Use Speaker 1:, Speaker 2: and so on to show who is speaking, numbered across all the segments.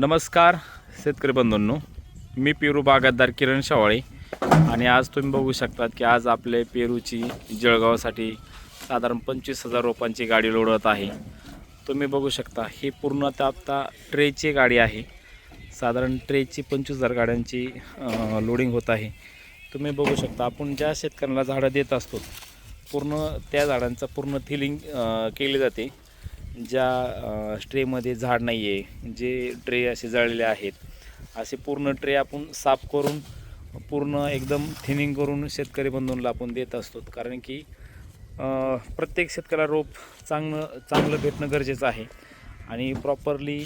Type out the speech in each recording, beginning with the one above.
Speaker 1: नमस्कार शेतकरी बंधूंनो. मी पेरू बागायतदार किरण शावाळे आणि आज तुम्ही बघू शकतात की आज आपले पेरूची जळगावसाठी साधारण पंचवीस हजार रोपांची गाडी लोडत आहे. तुम्ही बघू शकता ही पूर्ण आता ट्रेची गाडी आहे. साधारण ट्रेची पंचवीस हजार गाड्यांची लोडिंग होत आहे. तुम्ही बघू शकता आपण ज्या शेतकऱ्यांना झाडं देत असतो पूर्ण त्या झाडांचं पूर्ण थिलिंग केली जाते. ज्या ट्रेमध्ये झाड नाही आहे जे ट्रे असे जळलेले आहेत असे पूर्ण ट्रे आपण साफ करून पूर्ण एकदम थिनिंग करून शेतकरी बंधूंना आपण देत असतो. कारण की प्रत्येक शेतकऱ्याला रोप चांगलं चांगलं भेटणं गरजेचं आहे. आणि प्रॉपरली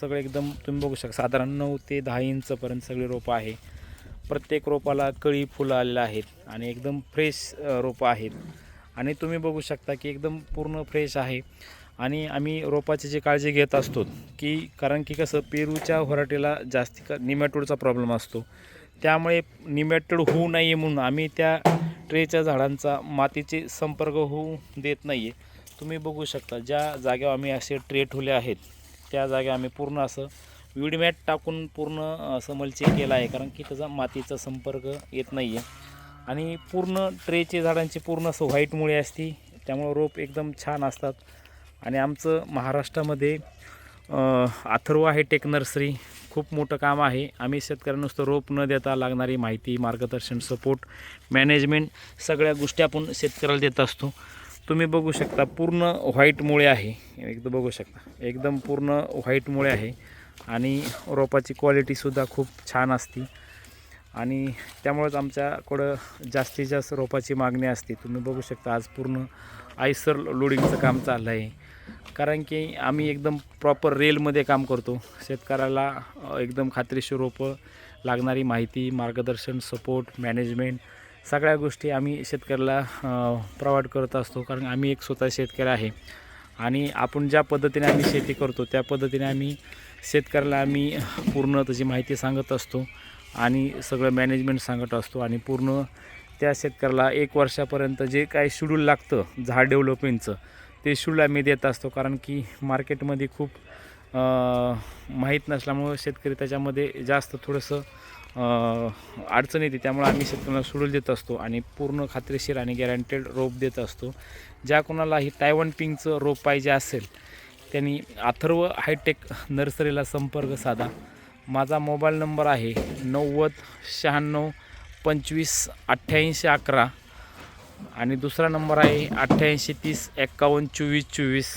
Speaker 1: सगळं एकदम तुम्ही बघू शकता साधारण नऊ ते दहा इंचपर्यंत सगळी रोपं आहे. प्रत्येक रोपाला कळी फुलं आलेलं आहेत आणि एकदम फ्रेश रोपं आहेत. आणि तुम्ही बघू शकता की एकदम पूर्ण फ्रेश आहे. आणि आम्ही रोपाची जी काळजी घेत असतो की कारण की कसं पेरूच्या व्हरायटीला जास्ती का निमॅटोडचा प्रॉब्लेम असतो. त्यामुळे निमॅटोड होऊ नये म्हणून आम्ही त्या ट्रेच्या झाडांचा मातीचे संपर्क होऊ देत नाही आहे तुम्ही बघू शकता ज्या जागेवर आम्ही असे ट्रे ठेवले आहेत त्या जागेवर आम्ही पूर्ण असं विडमॅट टाकून पूर्ण असं मल्चिंग केलं आहे कारण की त्याचा मातीचा संपर्क येत नाही आहे आणि पूर्ण ट्रेचे झाडांची पूर्ण असं व्हाईट मुळे असती त्यामुळं रोप एकदम छान असतात. आणि आमचं महाराष्ट्रामध्ये अथर्व आहे टेक नर्सरी. खूप मोठं काम आहे. आम्ही शेतकऱ्यांना नुसतं रोप न देता लागणारी माहिती मार्गदर्शन सपोर्ट मॅनेजमेंट सगळ्या गोष्टी आपण शेतकऱ्याला देत असतो. तुम्ही बघू शकता पूर्ण व्हाईटमुळे आहे. एकदम बघू शकता. एकदम पूर्ण व्हाईटमुळे आहे. आणि रोपाची क्वालिटीसुद्धा खूप छान असते. आणि त्यामुळेच आमच्याकडं जास्तीत जास्त रोपाची मागणी असते. तुम्ही बघू शकता आज पूर्ण आयसर लोडिंगचं काम चाललं आहे कारण की आम्ही एकदम प्रॉपर रेलमध्ये काम करतो. शेतकऱ्याला एकदम खात्रीशीर रोपं लागणारी माहिती मार्गदर्शन सपोर्ट मॅनेजमेंट सगळ्या गोष्टी आम्ही शेतकऱ्याला प्रोव्हाइड करत असतो. कारण आम्ही एक स्वतः शेतकरी आहे. आणि आपण ज्या पद्धतीने आम्ही शेती करतो त्या पद्धतीने आम्ही शेतकऱ्याला आम्ही पूर्ण त्याची माहिती सांगत असतो आणि सगळं मॅनेजमेंट सांगत असतो. आणि पूर्ण त्या शेतकऱ्याला एक वर्षापर्यंत जे काही शेड्यूल लागतं झाड डेव्हलपमेंटचं ते शूडला मी देत असतो कारण की मार्केटमध्ये खूप माहीत नसल्यामुळं शेतकरी त्याच्यामध्ये जास्त थोडंसं अडचण येते त्यामुळे आम्ही शेतकऱ्यांना सोडून देत असतो आणि पूर्ण खात्रीशीर आणि गॅरंटेड रोप देत असतो. ज्या कोणालाही टायवन पिंकचं रोप पाहिजे असेल त्यांनी अथर्व हायटेक नर्सरीला संपर्क साधा. माझा मोबाईल नंबर आहे नव्वद शहाण्णव पंचवीस अठ्ठ्याऐंशी अकरा. आणि दुसरा नंबर आहे अठ्ठ्याऐंशी तीस एक्कावन्न चोवीस चोवीस.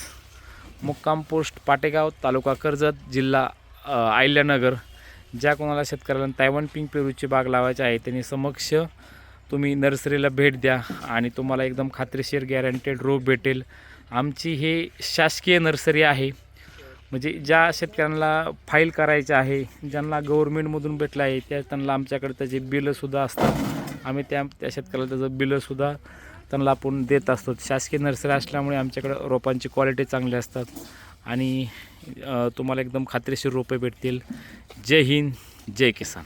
Speaker 1: मुक्काम पोस्ट पाटेगाव तालुका कर्जत जिल्हा आयल्यानगर ज्या कोणाला शेतकऱ्याला तायवान पिंक पेरूची बाग लावायची आहे त्यांनी समक्ष तुम्ही नर्सरीला भेट द्या आणि तुम्हाला एकदम खात्रीशीर गॅरंटेड रोप भेटेल. आमची हे शासकीय नर्सरी आहे. म्हणजे ज्या शेतकऱ्यांना फाईल करायचं आहे ज्यांना गव्हर्मेंटमधून भेटलं आहे त्या त्यांना आमच्याकडे त्याचे बिलंसुद्धा असतात. आम्ही त्या त्या शेतकऱ्याला त्याचं बिलंसुद्धा त्यांना आपण देत असतो. शासकीय नर्सरी असल्यामुळे आमच्याकडं रोपांची क्वालिटी चांगली असतात. आणि तुम्हाला एकदम खात्रीशीर रोपे भेटतील. जय हिंद जय किसान.